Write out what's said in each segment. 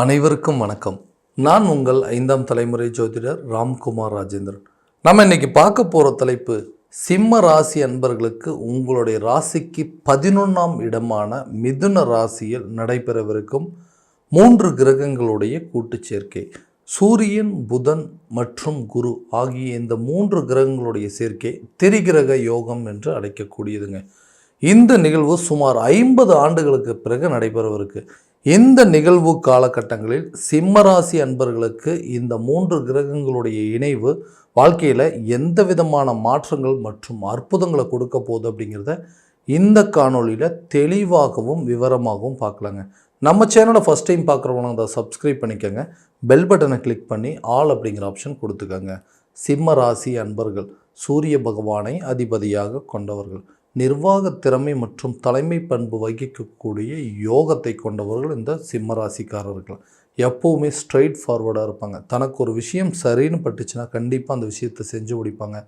அனைவருக்கும் வணக்கம். நான் உங்கள் ஐந்தாம் தலைமுறை ஜோதிடர் ராம்குமார் ராஜேந்திரன். நம்ம இன்னைக்கு பார்க்க போகிற தலைப்பு சிம்ம ராசி அன்பர்களுக்கு உங்களுடைய ராசிக்கு பதினொன்றாம் இடமான மிதுன ராசியில் நடைபெறவிருக்கும் மூன்று கிரகங்களுடைய கூட்டு சேர்க்கை. சூரியன் புதன் மற்றும் குரு ஆகிய இந்த மூன்று கிரகங்களுடைய சேர்க்கை திரிகிரக யோகம் என்று அழைக்கக்கூடியதுங்க. இந்த நிகழ்வு சுமார் ஐம்பது ஆண்டுகளுக்கு பிறகு நடைபெறவிருக்கு. இந்த நிகழ்வு காலகட்டங்களில் சிம்மராசி அன்பர்களுக்கு இந்த மூன்று கிரகங்களுடைய இணைவு வாழ்க்கையில் எந்த விதமான மாற்றங்கள் மற்றும் அற்புதங்களை கொடுக்க போகுது அப்படிங்கிறத இந்த காணொளியில் தெளிவாகவும் விவரமாகவும் பார்க்கலாங்க. நம்ம சேனலை ஃபஸ்ட் டைம் பார்க்குறவங்க அதை சப்ஸ்கிரைப் பண்ணிக்கோங்க. பெல் பட்டனை கிளிக் பண்ணி ஆல் அப்படிங்கிற ஆப்ஷன் கொடுத்துக்கோங்க. சிம்ம ராசி அன்பர்கள் சூரிய பகவானை அதிபதியாக கொண்டவர்கள். நிர்வாக திறமை மற்றும் தலைமை பண்பு வகிக்கக்கூடிய யோகத்தை கொண்டவர்கள் இந்த சிம்மராசிக்காரர்கள். எப்போவுமே ஸ்ட்ரைட் ஃபார்வர்டாக இருப்பாங்க. தனக்கு ஒரு விஷயம் சரின்னு பட்டுச்சுன்னா கண்டிப்பாக அந்த விஷயத்தை செஞ்சு முடிப்பாங்க.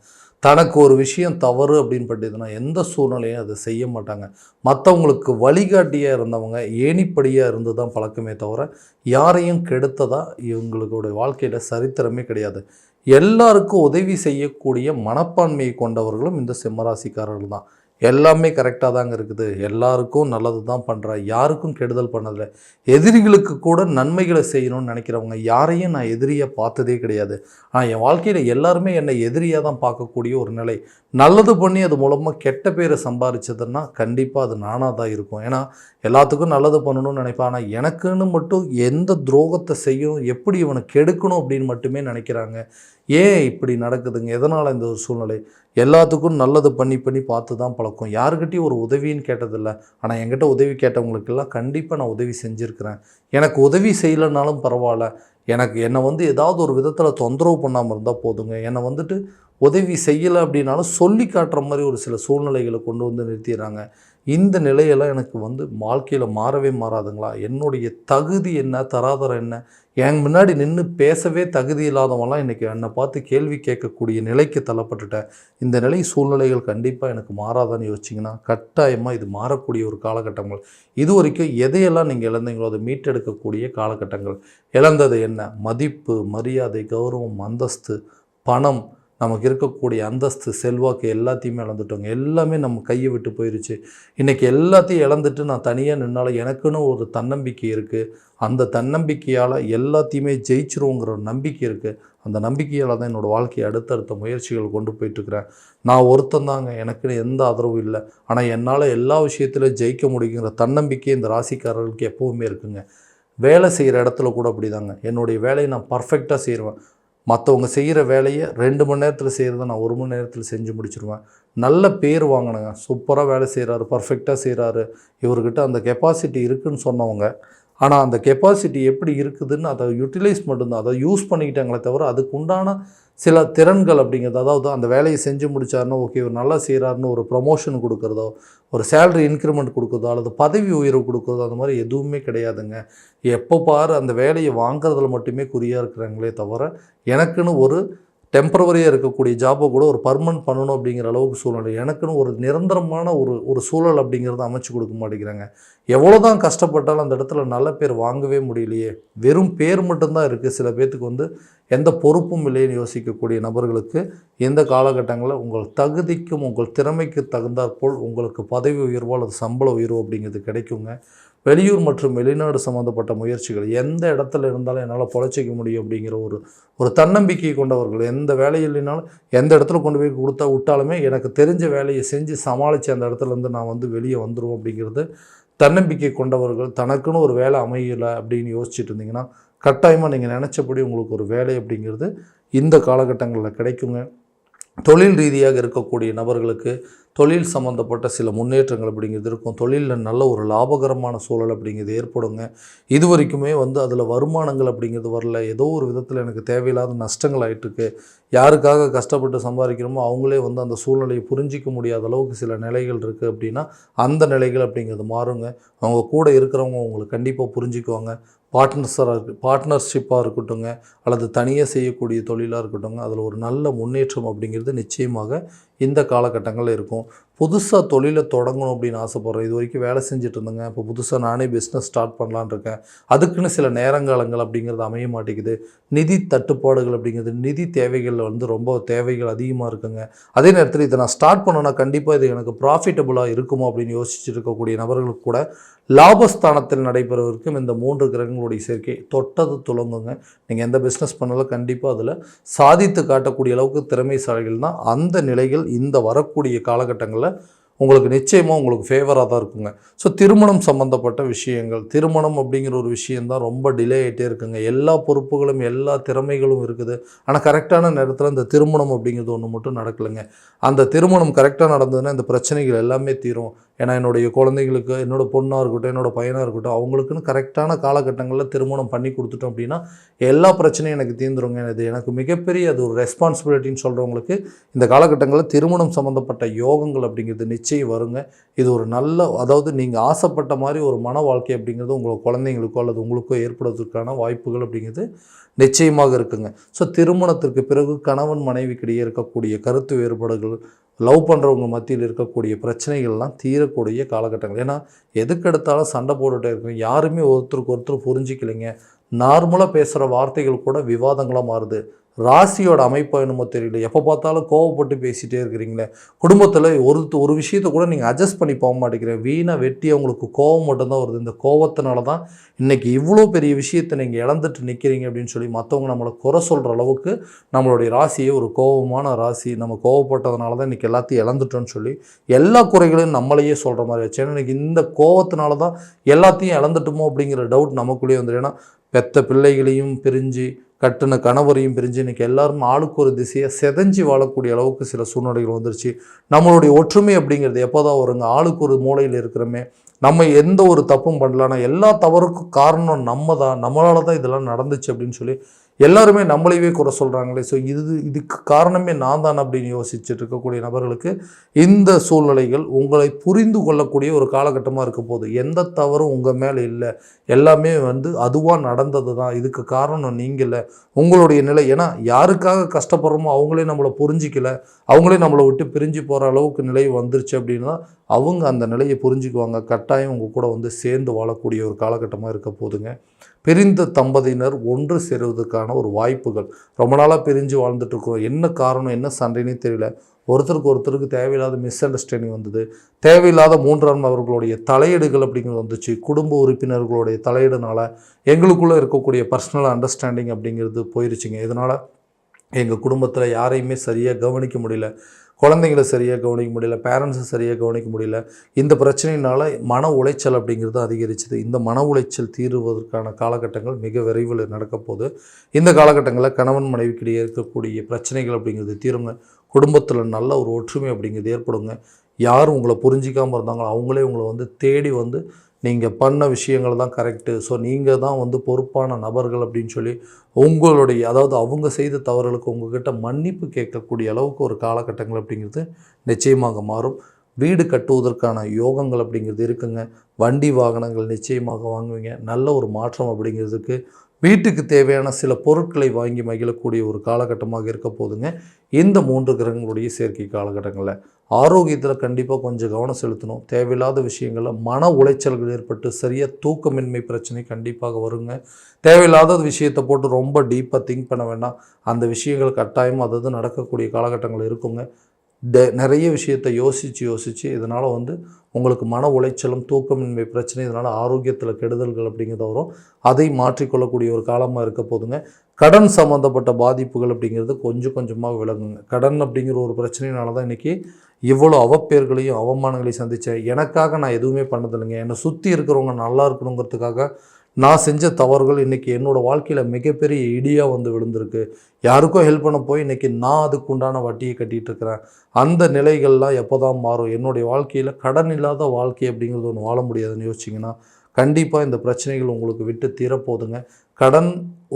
தனக்கு ஒரு விஷயம் தவறு அப்படின்னு பட்டுதுன்னா எந்த சூழ்நிலையும் அதை செய்ய மாட்டாங்க. மற்றவங்களுக்கு வழிகாட்டியாக இருந்தவங்க ஏணிப்படியாக இருந்து தான் பழக்கமே தவிர யாரையும் கெடுத்ததா இவங்களுடைய வாழ்க்கையில் சரித்திரமே கிடையாது. எல்லாருக்கும் உதவி செய்யக்கூடிய மனப்பான்மையை கொண்டவர்களும் இந்த சிம்மராசிக்காரர்கள் தான். எல்லாமே கரெக்டாக தாங்க இருக்குது. எல்லாருக்கும் நல்லது தான் பண்ணுறா யாருக்கும் கெடுதல் பண்ணதில்லை. எதிரிகளுக்கு கூட நன்மைகளை செய்யணும்னு நினைக்கிறவங்க யாரையும் நான் எதிரியாக பார்த்ததே கிடையாது. ஆனால் என் வாழ்க்கையில் எல்லாருமே என்னை எதிரியாக தான் பார்க்கக்கூடிய ஒரு நிலை. நல்லது பண்ணி அது மூலமாக கெட்ட பேரை சம்பாரிச்சதுன்னா கண்டிப்பாக அது நானாக தான் இருக்கும். ஏன்னா எல்லாத்துக்கும் நல்லது பண்ணணும்னு நினைப்பேன். ஆனால் எனக்குன்னு மட்டும் எந்த துரோகத்தை செய்யணும் எப்படி இவனை கெடுக்கணும் அப்படின்னு மட்டுமே நினைக்கிறாங்க. ஏன் இப்படி நடக்குதுங்க? எதனால் இந்த ஒரு சூழ்நிலை? எல்லாத்துக்கும் நல்லது பண்ணி பண்ணி பார்த்து தான் பழக்கம். யாருக்கிட்டையும் ஒரு உதவின்னு கேட்டதில்ல. ஆனால் என்கிட்ட உதவி கேட்டவங்களுக்கெல்லாம் கண்டிப்பாக நான் உதவி செஞ்சுருக்கிறேன். எனக்கு உதவி செய்யலைனாலும் பரவாயில்ல. எனக்கு என்னை வந்து ஏதாவது ஒரு விதத்தில் தொந்தரவு பண்ணாமல் இருந்தால் போதுங்க. என்னை வந்துட்டு உதவி செய்யலை அப்படின்னாலும் சொல்லி காட்டுற மாதிரி ஒரு சில சூழ்நிலைகளை கொண்டு வந்து நிறுத்திடுறாங்க. இந்த நிலையெல்லாம் எனக்கு வந்து வாழ்க்கையில் மாறவே மாறாதுங்களா? என்னுடைய தகுதி என்ன தராதரம் என்ன? என் முன்னாடி நின்று பேசவே தகுதி இல்லாதவங்களாம் இன்றைக்கி என்னை பார்த்து கேள்வி கேட்கக்கூடிய நிலைக்கு தள்ளப்பட்டுட்டேன். இந்த நிலை சூழ்நிலைகள் கண்டிப்பாக எனக்கு மாறாதான்னு யோசிச்சிங்கன்னா கட்டாயமாக இது மாறக்கூடிய ஒரு காலகட்டங்கள். இது வரைக்கும் எதையெல்லாம் நீங்கள் இழந்தீங்களோ அதை மீட்டெடுக்கக்கூடிய காலகட்டங்கள். இழந்தது என்ன? மதிப்பு மரியாதை கௌரவம் அந்தஸ்து பணம் நமக்கு இருக்கக்கூடிய அந்தஸ்து செல்வாக்கு எல்லாத்தையுமே இழந்துட்டோங்க. எல்லாமே நம்ம கையை விட்டு போயிருச்சு. இன்றைக்கி எல்லாத்தையும் இழந்துட்டு நான் தனியாக நின்னால் எனக்குன்னு ஒரு தன்னம்பிக்கை இருக்குது அந்த தன்னம்பிக்கையால் எல்லாத்தையுமே ஜெயிச்சிருவோங்கிற ஒரு நம்பிக்கை இருக்குது அந்த நம்பிக்கையால் தான் என்னோடய வாழ்க்கையை அடுத்தடுத்த முயற்சிகள் கொண்டு போயிட்டுருக்கிறேன். நான் ஒருத்தன் தாங்க. எனக்குன்னு எந்த ஆதரவும் இல்லை. ஆனால் என்னால் எல்லா விஷயத்திலும் ஜெயிக்க முடியுங்கிற தன்னம்பிக்கை இந்த ராசிக்காரர்களுக்கு எப்போவுமே இருக்குங்க. வேலை செய்கிற இடத்துல கூட அப்படிதாங்க. என்னுடைய வேலையை நான் பர்ஃபெக்டாக செய்வேன் மற்றவங்க செய்கிற வேலையை ரெண்டு மணி நேரத்தில் செய்கிறத நான் ஒரு மணி நேரத்தில் செஞ்சு முடிச்சிருவேன். நல்ல பேர் வாங்கினேங்க. சூப்பராக வேலை செய்கிறாரு பர்ஃபெக்டாக செய்கிறாரு இவர்கிட்ட அந்த கெப்பாசிட்டி இருக்குதுன்னு சொன்னவங்க. ஆனால் அந்த கெப்பாசிட்டி எப்படி இருக்குதுன்னு அதை யூட்டிலைஸ் மட்டும்தான். அதை யூஸ் பண்ணிக்கிட்டாங்களே தவிர அதுக்கு உண்டான சில திறன்கள் அப்படிங்கிறது அதாவது அந்த வேலையை செஞ்சு முடிச்சாருன்னா ஓகே ஒரு நல்லா செய்கிறாருன்னு ஒரு ப்ரொமோஷன் கொடுக்குறதோ ஒரு சேலரி இன்க்ரிமெண்ட் கொடுக்குறதோ அல்லது பதவி உயர்வு கொடுக்குறதோ அந்த மாதிரி எதுவுமே கிடையாதுங்க. எப்போ பாரு அந்த வேலையை வாங்குறதுல மட்டுமே குறியாக இருக்கிறாங்களே தவிர எனக்குன்னு ஒரு டெம்பரவரியாக இருக்கக்கூடிய ஜாப்பை கூட ஒரு பர்மனன்ட் பண்ணணும் அப்படிங்கிற அளவுக்கு சூழ்நிலை. எனக்குன்னு ஒரு நிரந்தரமான ஒரு ஒரு சூழல் அப்படிங்கிறத அமைச்சு கொடுக்க மாட்டேங்கிறாங்க. எவ்வளோ தான் கஷ்டப்பட்டாலும் அந்த இடத்துல நல்ல பேர் வாங்கவே முடியலையே. வெறும் பேர் மட்டும்தான் இருக்குது சில பேர்த்துக்கு வந்து எந்த பொறுப்பும் இல்லைன்னு யோசிக்கக்கூடிய நபர்களுக்கு இந்த காலகட்டங்களில் உங்கள் தகுதிக்கும் உங்கள் திறமைக்கு தகுந்தாற்போல் உங்களுக்கு பதவி உயர்வோ அல்லது சம்பள உயர்வோ அப்படிங்கிறது கிடைக்குங்க. வெளியூர் மற்றும் வெளிநாடு சம்மந்தப்பட்ட முயற்சிகள் எந்த இடத்துல இருந்தாலும் என்னால் பொழைச்சிக்க முடியும் அப்படிங்கிற ஒரு ஒரு தன்னம்பிக்கை கொண்டவர்கள் எந்த வேலையும் இல்லைனாலும் எந்த இடத்துல கொண்டு போய் கொடுத்தா விட்டாலுமே எனக்கு தெரிஞ்ச வேலையை செஞ்சு சமாளித்து அந்த இடத்துலேருந்து நான் வந்து வெளியே வந்துடுவோம் அப்படிங்கிறது தன்னம்பிக்கை கொண்டவர்கள். தனக்குன்னு ஒரு வேலை அமையலை அப்படின்னு யோசிச்சுட்டு இருந்தீங்கன்னா கட்டாயமாக நீங்கள் நினச்சபடி உங்களுக்கு ஒரு வேலை அப்படிங்கிறது இந்த காலகட்டங்களில் கிடைக்குங்க. தொழில் ரீதியாக இருக்கக்கூடிய நபர்களுக்கு தொழில் சம்மந்தப்பட்ட சில முன்னேற்றங்கள் அப்படிங்கிறது இருக்கும். தொழிலில் நல்ல ஒரு லாபகரமான சூழல் அப்படிங்கிறது ஏற்படுங்க. இது வரைக்குமே வந்து அதில் வருமானங்கள் அப்படிங்கிறது வரல. ஏதோ ஒரு விதத்தில் எனக்கு தேவையில்லாத நஷ்டங்கள் ஆகிட்டுருக்கு யாருக்காக கஷ்டப்பட்டு சம்பாதிக்கிறோமோ அவங்களே வந்து அந்த சூழ்நிலையை புரிஞ்சிக்க முடியாத அளவுக்கு சில நிலைகள் இருக்குது அப்படின்னா அந்த நிலைகள் அப்படிங்கிறது மாறுங்க. அவங்க கூட இருக்கிறவங்க உங்களுக்கு கண்டிப்பாக புரிஞ்சுக்குவாங்க. பார்ட்னர்ஸாக இருக்கு பார்ட்னர்ஷிப்பாக இருக்கட்டுங்க அல்லது தனியாக செய்யக்கூடிய தொழிலாக இருக்கட்டுங்க அதில் ஒரு நல்ல முன்னேற்றம் அப்படிங்கிறது நிச்சயமாக இந்த காலகட்டங்களில் இருக்கும். புதுசாக தொழிலை தொடங்கணும் அப்படின்னு ஆசைப்பட்றேன். இது வரைக்கும் வேலை செஞ்சுட்டு இருந்தேங்க இப்போ புதுசாக நானே பிஸ்னஸ் ஸ்டார்ட் பண்ணலான்னு இருக்கேன். அதுக்குன்னு சில நேரங்காலங்கள் அப்படிங்கிறது அமைய மாட்டேங்குது. நிதி தட்டுப்பாடுகள் அப்படிங்கிறது நிதி தேவைகள் வந்து ரொம்ப தேவைகள் அதிகமாக இருக்குங்க. அதே நேரத்தில் இதை நான் ஸ்டார்ட் பண்ணேன்னா கண்டிப்பாக இது எனக்கு ப்ராஃபிட்டபுளாக இருக்குமோ அப்படின்னு யோசிச்சுட்டு இருக்கக்கூடிய நபர்களுக்கு கூட லாபஸ்தானத்தில் நடைபெறவிருக்கும் இந்த மூன்று கிரகங்களுடைய சேர்க்கை தொட்டது துளங்குங்க நீங்கள் எந்த பிஸ்னஸ் பண்ணாலும் கண்டிப்பாக அதில் சாதித்து காட்டக்கூடிய அளவுக்கு திறமைசாலிகள் தான். அந்த நிலைகள் இந்த வரக்கூடிய காலகட்டங்களில் உங்களுக்கு நிச்சயமாக உங்களுக்கு ஃபேவராக தான் இருக்குங்க. ஸோ திருமணம் சம்மந்தப்பட்ட விஷயங்கள் திருமணம் அப்படிங்கிற ஒரு விஷயந்தான் ரொம்ப டிலே ஆகிட்டே இருக்குங்க. எல்லா பொறுப்புகளும் எல்லா திறமைகளும் இருக்குது. ஆனால் கரெக்டான நேரத்தில் இந்த திருமணம் அப்படிங்கிறது ஒன்று மட்டும் நடக்கலைங்க. அந்த திருமணம் கரெக்டாக நடந்ததுன்னா இந்த பிரச்சனைகள் எல்லாமே தீரும். ஏன்னா என்னுடைய குழந்தைங்களுக்கு என்னோடய பொண்ணாக இருக்கட்டும் என்னோடய பையனாக இருக்கட்டும் அவங்களுக்குன்னு கரெக்டான காலகட்டங்களில் திருமணம் பண்ணி கொடுத்துட்டோம் அப்படின்னா எல்லா பிரச்சனையும் எனக்கு தீர்ந்துருங்க. இது எனக்கு மிகப்பெரிய அது ஒரு ரெஸ்பான்சிபிலிட்டின்னு சொல்கிறவங்களுக்கு இந்த காலகட்டங்களில் திருமணம் சம்மந்தப்பட்ட யோகங்கள் அப்படிங்கிறது நிச்சயம் வருங்க. இது ஒரு நல்ல அதாவது நீங்கள் ஆசைப்பட்ட மாதிரி ஒரு மன வாழ்க்கை அப்படிங்கிறது உங்கள் குழந்தைங்களுக்கோ அல்லது உங்களுக்கோ ஏற்படுவதற்கான வாய்ப்புகள் அப்படிங்கிறது நிச்சயமாக இருக்குங்க. ஸோ திருமணத்திற்கு பிறகு கணவன் மனைவிக்கிடையே இருக்கக்கூடிய கருத்து வேறுபாடுகள் லவ் பண்ணுறவங்க மத்தியில் இருக்கக்கூடிய பிரச்சனைகள்லாம் தீரக்கூடிய காலகட்டங்கள். ஏன்னா எதுக்கெடுத்தாலும் சண்டை போட்டுகிட்டே இருக்கும் யாருமே ஒருத்தருக்கு ஒருத்தர் புரிஞ்சிக்கலைங்க. நார்மலாக பேசுகிற வார்த்தைகள் கூட விவாதங்களாக மாறுது. ராசியோட அமைப்பு என்னமோ தெரியல. எப்போ பார்த்தாலும் கோவப்பட்டு பேசிகிட்டே இருக்கிறீங்களே. குடும்பத்தில் ஒரு ஒரு விஷயத்தை கூட நீங்கள் அட்ஜஸ்ட் பண்ணி போக மாட்டேங்கிறேன் வீணாக வெட்டி அவங்களுக்கு கோவம் மட்டும்தான் வருது. இந்த கோவத்தினால தான் இன்றைக்கி இவ்வளோ பெரிய விஷயத்தை நீங்கள் இழந்துட்டு நிற்கிறீங்க அப்படின்னு சொல்லி மற்றவங்க நம்மளை குறை சொல்கிற அளவுக்கு நம்மளுடைய ராசியே ஒரு கோபமான ராசி. நம்ம கோவப்பட்டதுனால தான் இன்றைக்கி எல்லாத்தையும் இழந்துட்டோன்னு சொல்லி எல்லா குறைகளையும் நம்மளையே சொல்கிற மாதிரி ஆச்சு. ஏன்னா இன்றைக்கி இந்த கோவத்தினால தான் எல்லாத்தையும் இழந்துட்டோமோ அப்படிங்கிற டவுட் நமக்குள்ளேயே வந்துடும் ஏன்னா பெத்த பிள்ளைகளையும் பிரிஞ்சு கட்டின கணவரையும் பிரிஞ்சு இன்றைக்கி எல்லாரும் ஆளுக்கு ஒரு திசையை செதஞ்சு வாழக்கூடிய அளவுக்கு சில சூழ்நிலைகள் வந்துருச்சு. நம்மளுடைய ஒற்றுமை அப்படிங்கிறது எப்போதான் வருங்க? ஆளுக்கு ஒரு மூலையில் இருக்கிறோமே. நம்ம எந்த ஒரு தப்பும் பண்ணலன்னா எல்லா தவறுக்கும் காரணம் நம்ம தான் நம்மளால தான் இதெல்லாம் நடந்துச்சு அப்படின்னு சொல்லி எல்லாருமே நம்மளையவே குறை சொல்கிறாங்களே ஸோ இது இதுக்கு காரணமே நான் தான் அப்படின்னு யோசிச்சுட்டு இருக்கக்கூடிய நபர்களுக்கு இந்த சூழ்நிலைகள் உங்களை புரிந்து கொள்ளக்கூடிய ஒரு காலகட்டமாக இருக்க போகுது. எந்த தவறும் உங்கள் மேலே இல்லை. எல்லாமே வந்து அதுவாக நடந்தது தான். இதுக்கு காரணம் நீங்கள் இல்லை. உங்களுடைய நிலை ஏன்னா யாருக்காக கஷ்டப்படுறோமோ அவங்களே நம்மளை புரிஞ்சிக்கல. அவங்களே நம்மளை விட்டு பிரிஞ்சு போகிற அளவுக்கு நிலை வந்துருச்சு அப்படின்னா அவங்க அந்த நிலையை புரிஞ்சுக்குவாங்க. கட்டாயம் உங்கள் கூட வந்து சேர்ந்து வாழக்கூடிய ஒரு காலகட்டமாக இருக்க போதுங்க பிரிந்த தம்பதியினர் ஒன்று சேருவதற்கான ஒரு வாய்ப்புகள். ரொம்ப நாளாக பிரிஞ்சு வாழ்ந்துட்டு இருக்கோம் என்ன காரணம் என்ன சண்டைனே தெரியல. ஒருத்தருக்கு ஒருத்தருக்கு தேவையில்லாத மிஸ் அண்டர்ஸ்டாண்டிங் வந்தது. தேவையில்லாத மூன்றாம் அவர்களுடைய தலையீடுகள் அப்படிங்கிறது வந்துச்சு. குடும்ப உறுப்பினர்களுடைய தலையீடுனால எங்களுக்குள்ளே இருக்கக்கூடிய பர்சனல் அண்டர்ஸ்டாண்டிங் அப்படிங்கிறது போயிருச்சுங்க. இதனால் எங்கள் குடும்பத்தில் யாரையுமே சரியாக கவனிக்க முடியல குழந்தைங்களை சரியாக கவனிக்க முடியல பேரண்ட்ஸை சரியாக கவனிக்க முடியல. இந்த பிரச்சனையினால் மன உளைச்சல் அப்படிங்கிறது அதிகரிச்சது. இந்த மன உளைச்சல் தீருவதற்கான காலகட்டங்கள் மிக விரைவில் நடக்கப்போகுது இந்த காலகட்டங்களில் கணவன் மனைவிக்கிடையே இருக்கக்கூடிய பிரச்சனைகள் அப்படிங்கிறது தீருங்க. குடும்பத்தில் நல்ல ஒரு ஒற்றுமை அப்படிங்கிறது ஏற்படுங்க. யார் உங்களை புரிஞ்சிக்காமல் இருந்தாங்களோ அவங்களே உங்களை வந்து தேடி வந்து நீங்கள் பண்ண விஷயங்கள் தான் கரெக்டு ஸோ நீங்கள் தான் வந்து பொறுப்பான நபர்கள் அப்படின்னு சொல்லி உங்களுடைய அதாவது அவங்க செய்த தவறுகளுக்கு உங்கள்கிட்ட மன்னிப்பு கேட்கக்கூடிய அளவுக்கு ஒரு காலகட்டங்கள் அப்படிங்கிறது நிச்சயமாக மாறும். வீடு கட்டுவதற்கான யோகங்கள் அப்படிங்கிறது இருக்குங்க. வண்டி வாகனங்கள் நிச்சயமாக வாங்குவீங்க. நல்ல ஒரு மாற்றம் அப்படிங்கிறதுக்கு வீட்டுக்கு தேவையான சில பொருட்களை வாங்கி மகிழக்கூடிய ஒரு காலகட்டமாக இருக்க போதுங்க. இந்த மூன்று கிரகங்களுடைய சேர்க்கை காலகட்டங்களில் ஆரோக்கியத்தில் கண்டிப்பாக கொஞ்சம் கவனம் செலுத்தணும். தேவையில்லாத விஷயங்களில் மன உளைச்சல்கள் ஏற்பட்டு சரியாக தூக்கமின்மை பிரச்சனை கண்டிப்பாக வருங்க. தேவையில்லாத விஷயத்தை போட்டு ரொம்ப டீப்பாக திங்க் பண்ண வேண்டாம். அந்த விஷயங்கள் கட்டாயம் அது நடக்கக்கூடிய காலகட்டங்கள் இருக்குங்க. நிறைய விஷயத்தை யோசித்து யோசித்து இதனால் வந்து உங்களுக்கு மன உளைச்சலும் தூக்கமின்மை பிரச்சனை இதனால் ஆரோக்கியத்தில் கெடுதல்கள் அப்படிங்கிறத வரும். அதை மாற்றிக்கொள்ளக்கூடிய ஒரு காலமாக இருக்க போதுங்க. கடன் சம்மந்தப்பட்ட பாதிப்புகள் அப்படிங்கிறது கொஞ்சம் கொஞ்சமாக விலகுங்க. கடன் அப்படிங்கிற ஒரு பிரச்சனையினால தான் இன்றைக்கி இவ்வளோ அவப்பேர்களையும் அவமானங்களையும் சந்தித்தேன் எனக்காக நான் எதுவுமே பண்ணதில்லைங்க. என்னை சுற்றி இருக்கிறவங்க நல்லா இருக்கணுங்கிறதுக்காக நான் செஞ்ச தவறுகள் இன்றைக்கி என்னோடய வாழ்க்கையில் மிகப்பெரிய இடியாக வந்து விழுந்திருக்கு. யாருக்கோ ஹெல்ப் பண்ண போய் இன்றைக்கி நான் அதுக்கு உண்டான வட்டியை கட்டிகிட்டு இருக்கிறேன். அந்த நிலைகள்லாம் எப்போ தான் மாறும்? என்னுடைய வாழ்க்கையில் கடன் இல்லாத வாழ்க்கை அப்படிங்கிறது ஒன்று வாழ முடியாதுன்னு யோசிச்சிங்கன்னா கண்டிப்பாக இந்த பிரச்சனைகள் உங்களுக்கு விட்டு தீரப்போதுங்க கடன்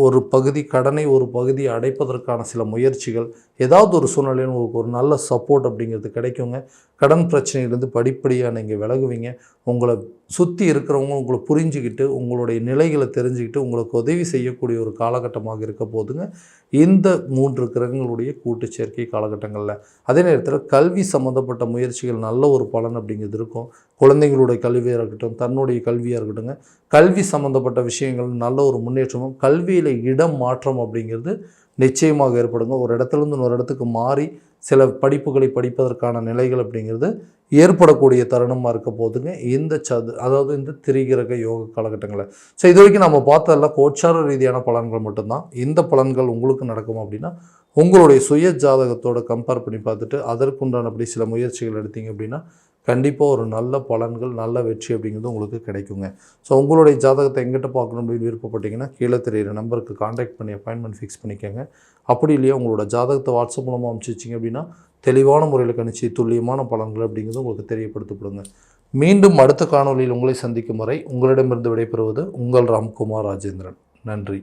ஒரு பகுதி கடனை ஒரு பகுதி அடைப்பதற்கான சில முயற்சிகள் ஏதாவது ஒரு சூழ்நிலையில் உங்களுக்கு ஒரு நல்ல சப்போர்ட் அப்படிங்கிறது கிடைக்குங்க. கடன் பிரச்சனையிலேருந்து படிப்படியாக நீங்கள் விலகுவீங்க. உங்களை சுற்றி இருக்கிறவங்க உங்களை புரிஞ்சுக்கிட்டு உங்களுடைய நிலைகளை தெரிஞ்சுக்கிட்டு உங்களுக்கு உதவி செய்யக்கூடிய ஒரு காலகட்டமாக இருக்க போதுங்க. இந்த மூன்று கிரகங்களுடைய கூட்டு சேர்க்கை காலகட்டங்களில். அதே நேரத்தில் கல்வி சம்மந்தப்பட்ட முயற்சிகள் நல்ல ஒரு பலன் அப்படிங்கிறது இருக்கும். குழந்தைங்களுடைய கல்வியாக இருக்கட்டும் தன்னுடைய கல்வியாக இருக்கட்டும்ங்க. கல்வி சம்மந்தப்பட்ட விஷயங்கள் நல்ல ஒரு முன்னேற்றமும் கல்வியில் இடம் மாற்றம் அப்படிங்கிறது நிச்சயமாக ஏற்படுங்க. ஒரு இடத்துலேருந்து இன்னொரு இடத்துக்கு மாறி சில படிப்புகளை படிப்பதற்கான நிலைகள் அப்படிங்கிறது ஏற்படக்கூடிய தருணமாக இருக்க போதுங்க இந்த சது அதாவது இந்த திரிகிரக யோக காலகட்டங்களில். ஸோ இது வரைக்கும் நம்ம பார்த்ததெல்லாம் கோச்சார ரீதியான பலன்கள் மட்டும்தான். இந்த பலன்கள் உங்களுக்கு நடக்கும் அப்படின்னா உங்களுடைய சுய ஜாதகத்தோட கம்பேர் பண்ணி பார்த்துட்டு அதற்குண்டானபடி சில முயற்சிகள் எடுத்தீங்க அப்படின்னா கண்டிப்பாக ஒரு நல்ல பலன்கள் நல்ல வெற்றி அப்படிங்கிறது உங்களுக்கு கிடைக்குங்க. ஸோ உங்களுடைய ஜாதகத்தை எங்கிட்ட பார்க்கணும் அப்படின்னு விருப்பப்பட்டீங்கன்னா கீழே தெரியிற நம்பருக்கு காண்டாக்ட் பண்ணி அப்பாயின்மெண்ட் ஃபிக்ஸ் பண்ணிக்கோங்க. அப்படி இல்லையா உங்களோட ஜாதகத்தை வாட்ஸ்அப் மூலமாக அனுப்பிச்சிச்சிங்க அப்படின்னா தெளிவான முறையில் கணிச்சு துல்லியமான பலன்கள் அப்படிங்கிறது உங்களுக்கு தெரியப்படுத்தப்படுங்க. மீண்டும் அடுத்த காணொளியில் உங்களை சந்திக்கும் வரை உங்களிடமிருந்து விடைபெறுவது உங்கள் ராம்குமார் ராஜேந்திரன். நன்றி.